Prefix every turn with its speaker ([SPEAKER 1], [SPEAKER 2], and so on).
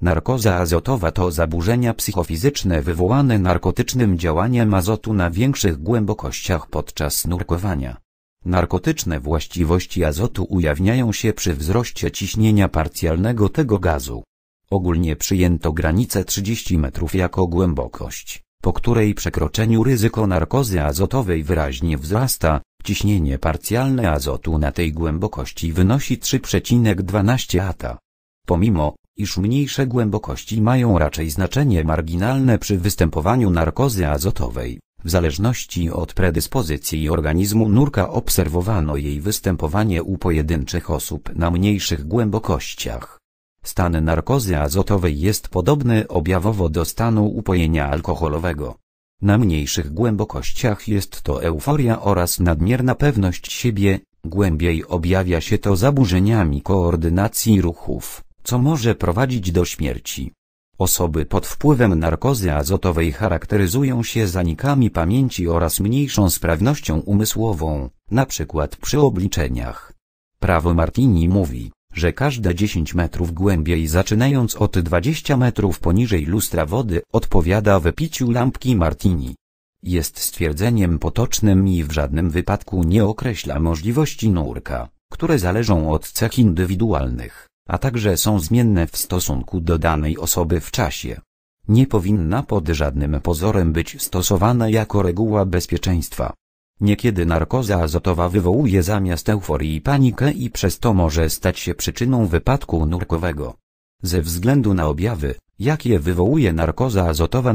[SPEAKER 1] Narkoza azotowa to zaburzenia psychofizyczne wywołane narkotycznym działaniem azotu na większych głębokościach podczas nurkowania. Narkotyczne właściwości azotu ujawniają się przy wzroście ciśnienia parcjalnego tego gazu. Ogólnie przyjęto granicę 30 metrów jako głębokość, po której przekroczeniu ryzyko narkozy azotowej wyraźnie wzrasta, ciśnienie parcjalne azotu na tej głębokości wynosi 3,12 ata. Pomimo, iż mniejsze głębokości mają raczej znaczenie marginalne przy występowaniu narkozy azotowej, w zależności od predyspozycji organizmu nurka obserwowano jej występowanie u pojedynczych osób na mniejszych głębokościach. Stan narkozy azotowej jest podobny objawowo do stanu upojenia alkoholowego. Na mniejszych głębokościach jest to euforia oraz nadmierna pewność siebie, głębiej objawia się to zaburzeniami koordynacji ruchów, co może prowadzić do śmierci. Osoby pod wpływem narkozy azotowej charakteryzują się zanikami pamięci oraz mniejszą sprawnością umysłową, np. przy obliczeniach. Prawo Martini mówi, że każde 10 metrów głębiej zaczynając od 20 metrów poniżej lustra wody odpowiada wypiciu lampki Martini. Jest stwierdzeniem potocznym i w żadnym wypadku nie określa możliwości nurka, które zależą od cech indywidualnych a także są zmienne w stosunku do danej osoby w czasie. Nie powinna pod żadnym pozorem być stosowana jako reguła bezpieczeństwa. Niekiedy narkoza azotowa wywołuje zamiast euforii panikę i przez to może stać się przyczyną wypadku nurkowego. Ze względu na objawy, jakie wywołuje narkoza azotowa